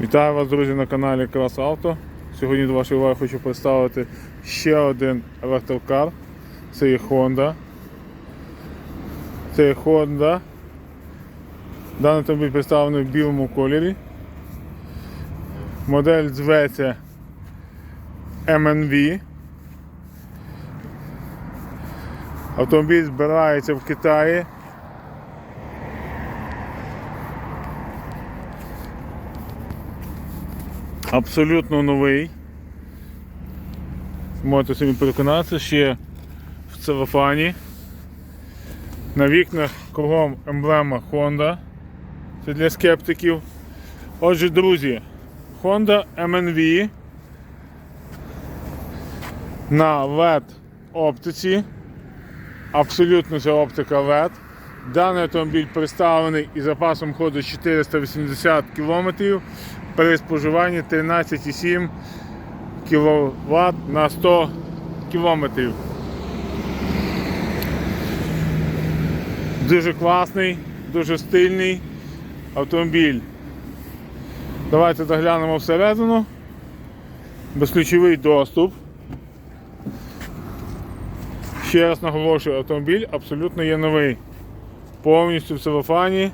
Вітаю вас, друзі, на каналі Крас Авто. Сьогодні до вашої уваги хочу представити ще один електрокар. Це є Honda. Це є Honda. Даний автомобіль представлений в білому кольорі. Модель зветься MNV. Автомобіль збирається в Китаї. Абсолютно новий. Можете собі переконатися, ще в целофані. На вікнах кругом емблема Honda. Це для скептиків. Отже, друзі, Honda MNV на LED оптиці. Абсолютно це оптика LED. Даний автомобіль представлений із запасом ходу 480 км при споживанні 13,7 кВт на 100 км. Дуже класний, дуже стильний автомобіль. Давайте заглянемо всередину. Безключовий доступ. Ще раз наголошую, автомобіль абсолютно є новий. Повністю в целофані,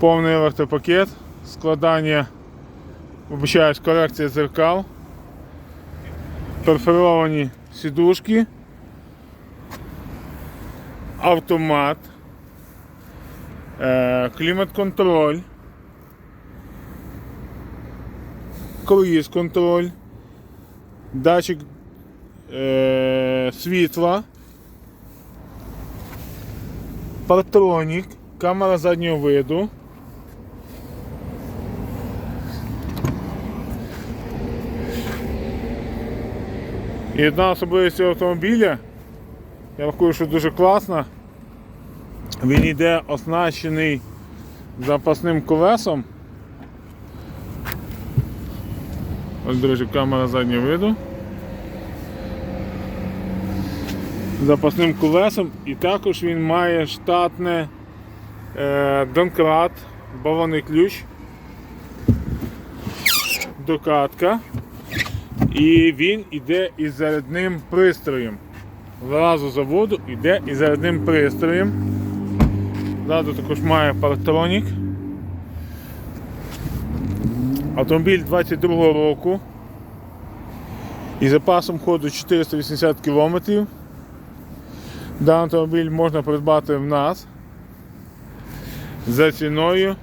повний електропакет, складання, вибачаюсь, корекція зеркал, перфоровані сідушки, автомат, е, клімат-контроль, круїз контроль, датчик е, світла, партронік, камера заднього виду. І одна особливість цього автомобіля, я рахую, що дуже класна. Він йде оснащений запасним колесом. Ось, друзі, камера заднього виду. Запасним колесом і також він має штатне е, донкрат, балонний ключ, докатка. І він іде із зарядним пристроєм. Зразу заводу йде із зарядним пристроєм. Ззаду також має партронік. Автомобіль 22 року. І запасом ходу 480 км. Даний автомобіль можна придбати в нас за ціною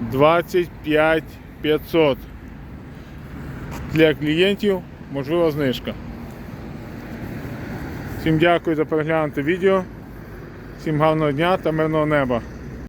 25 500. Для клієнтів можлива знижка. Всім дякую за переглянути відео. Всім гарного дня та мирного неба.